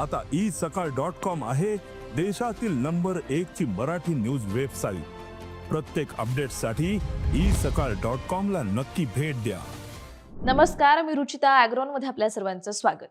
आता ई सकाळ dot com आहे देशातील नंबर एक ची मराठी न्यूज वेबसाईट. प्रत्येक अपडेटसाठी ई सकाळ डॉट कॉम ला नक्की भेट द्या. नमस्कार मी रुचिता अॅग्रोनमध्ये आपल्या सर्वांचं स्वागत.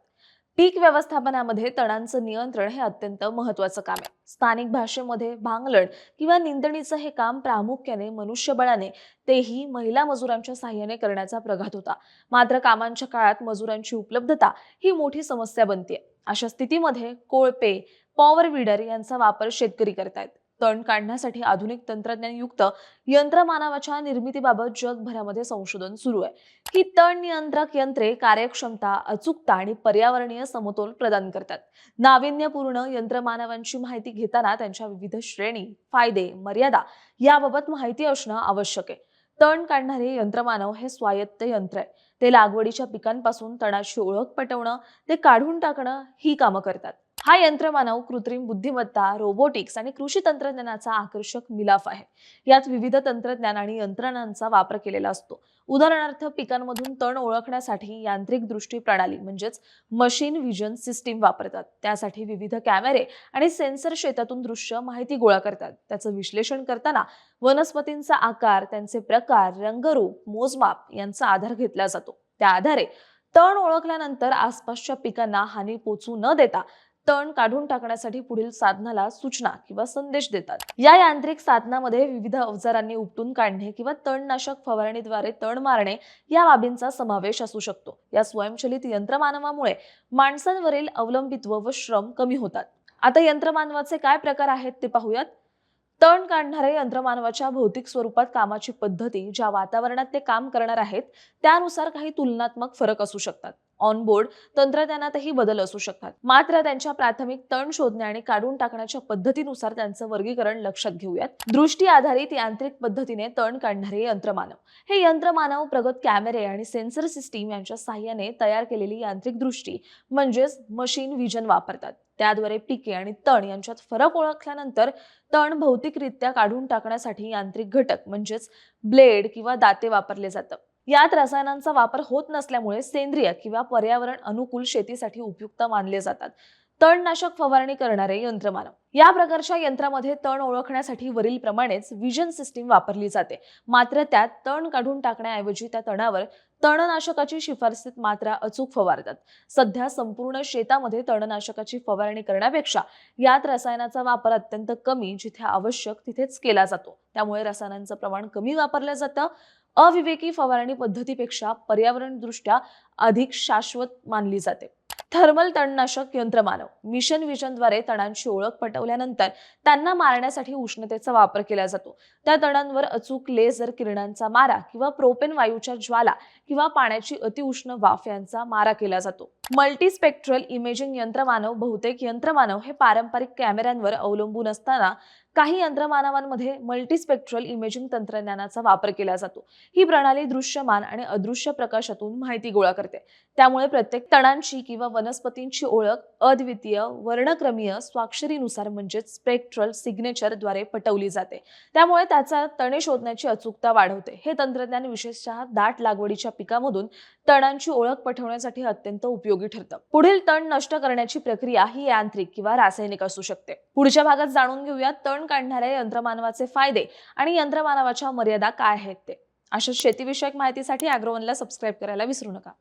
पीक व्यवस्थापनामध्ये तणांचं नियंत्रण हे अत्यंत महत्वाचं काम आहे. स्थानिक भाषेमध्ये भांगलण किंवा निंदणीचं हे काम प्रामुख्याने मनुष्यबळाने तेही महिला मजुरांच्या साह्याने करण्याचा प्रघात होता. मात्र कामांच्या काळात मजुरांची उपलब्धता ही मोठी समस्या बनते अशा स्थितीमध्ये कोळपे पॉवर विडर यांचा वापर शेतकरी करतायत. तण काढण्यासाठी आधुनिक तंत्रज्ञानयुक्त यंत्रमानवाच्या निर्मितीबाबत जगभरामध्ये संशोधन सुरू आहे. ही तण नियंत्रक यंत्रे कार्यक्षमता अचूकता आणि पर्यावरणीय समतोल प्रदान करतात. नाविन्यपूर्ण यंत्रमानवांची माहिती घेताना त्यांच्या विविध श्रेणी फायदे मर्यादा याबाबत माहिती असणं आवश्यक आहे. तण काढणारे यंत्रमानव हे स्वायत्त यंत्र आहे. ते लागवडीच्या पिकांपासून तणाची ओळख पटवणं ते काढून टाकणं ही कामं करतात. हा यंत्रमानव कृत्रिम बुद्धिमत्ता रोबोटिक्स आणि कृषी तंत्रज्ञानाचा आकर्षक मिलाफ आहे. यात विविध तंत्रज्ञान आणि यंत्रणांचा वापर केलेला असतो. उदाहरणार्थ पिकांमधून तण ओळखण्यासाठी यांत्रिक दृष्टी प्रणाली म्हणजेच मशीन विजन सिस्टीम वापरतात. त्यासाठी विविध कॅमेरे आणि सेन्सर शेतातून दृश्य माहिती गोळा करतात. त्याचं विश्लेषण करताना वनस्पतींचा आकार त्यांचे प्रकार रंगरूप मोजमाप यांचा आधार घेतला जातो. त्या आधारे तण ओळखल्यानंतर आसपासच्या पिकांना हानी पोचू न देता तण काढून टाकण्यासाठी पुढील साधनाला सूचना किंवा संदेश देतात. या यांत्रिक साधनामध्ये विविध अवजारांनी उपटून काढणे किंवा तणनाशक फवारणीद्वारे तण मारणे या बाबींचा समावेश असू शकतो. या स्वयंचलित यंत्रमानवामुळे माणसांवरील अवलंबित्व व श्रम कमी होतात. आता यंत्रमानवाचे काय प्रकार आहेत ते पाहूयात. तण काढणारे यंत्रमानवाच्या भौतिक स्वरूपात कामाची पद्धती ज्या वातावरणात ते काम करणार आहेत त्यानुसार काही तुलनात्मक फरक असू शकतात. ऑनबोर्ड तंत्रज्ञानातही बदल असू शकतात. मात्र त्यांच्या प्राथमिक तण शोधणे आणि काढून टाकण्याच्या पद्धतीनुसार त्यांचं वर्गीकरण लक्षात घेऊयात. दृष्टी आधारित यांत्रिक पद्धतीने तण काढणारे यंत्रमानव. हे यंत्रमानव प्रगत कॅमेरे आणि सेन्सर सिस्टीम यांच्या सहाय्याने तयार केलेली यांत्रिक दृष्टी म्हणजेच मशीन विजन वापरतात. त्याद्वारे पिके आणि तण यांच्यात फरक ओळखल्यानंतर तण भौतिकरित्या काढून टाकण्यासाठी यांत्रिक घटक म्हणजेच ब्लेड किंवा दाते वापरले जातं. यात रसायनांचा वापर होत नसल्यामुळे सेंद्रिय किंवा पर्यावरण अनुकूल शेतीसाठी उपयुक्त मानले जातात. तणनाशक फवारणी करणारे यंत्रमानव. या प्रकारच्या यंत्रामध्ये तण ओळखण्यासाठी वरील प्रमाणेच विजन सिस्टीम वापरली जाते. मात्र त्यात तण काढून टाकण्याऐवजी त्या तणावर तणनाशकाची शिफारसीत मात्रा अचूक फवारतात. सध्या संपूर्ण शेतामध्ये तणनाशकाची फवारणी करण्यापेक्षा यात रसायनाचा वापर अत्यंत कमी जिथे आवश्यक तिथेच केला जातो. त्यामुळे रसायनांचं प्रमाण कमी वापरलं जातं. अविवेकी फवारणी पद्धतीपेक्षा पर्यावरणदृष्ट्या अधिक शाश्वत मानली जाते. थर्मल तणनाशक यंत्रमानव मिशन विजनद्वारे तणांची ओळख पटवल्यानंतर त्यांना मारण्यासाठी उष्णतेचा वापर केला जातो. त्या तणांवर अचूक लेझर किरणांचा मारा किंवा प्रोपेन वायूच्या ज्वाला किंवा पाण्याची अतिउष्ण वाफ यांचा मारा केला जातो. मल्टीस्पेक्ट्रल इमेजिंग यंत्रमानव बहुतेक यंत्रमानव हे पारंपरिक कॅमेऱ्यांवर अवलंबून असताना काही यंत्रमानवांमध्ये मल्टीस्पेक्ट्रल इमेजिंग तंत्रज्ञानाचा वापर केला जातो. ही प्रणाली दृश्यमान आणि अदृश्य प्रकाशातून माहिती गोळा करते. त्यामुळे प्रत्येक तणांची किंवा वनस्पतींची ओळख अद्वितीय वर्णक्रमीय स्वाक्षरीनुसार म्हणजेच स्पेक्ट्रल सिग्नेचरद्वारे पटवली जाते. त्यामुळे त्याचा तणे शोधण्याची अचूकता वाढवते. हे तंत्रज्ञान विशेषतः दाट लागवडीच्या पिकामधून तणांची ओळख पटवण्यासाठी अत्यंत उपयोगी ठरतं. पुढील तण नष्ट करण्याची प्रक्रिया ही यांत्रिक किंवा रासायनिक असू शकते. पुढच्या भागात जाणून घेऊया तण काढणाऱ्या यंत्रमानवाचे फायदे आणि यंत्रमानवाच्या मर्यादा काय आहेत ते. अशा शेतीविषयक माहितीसाठी अॅग्रोवनला सबस्क्राईब करायला विसरू नका.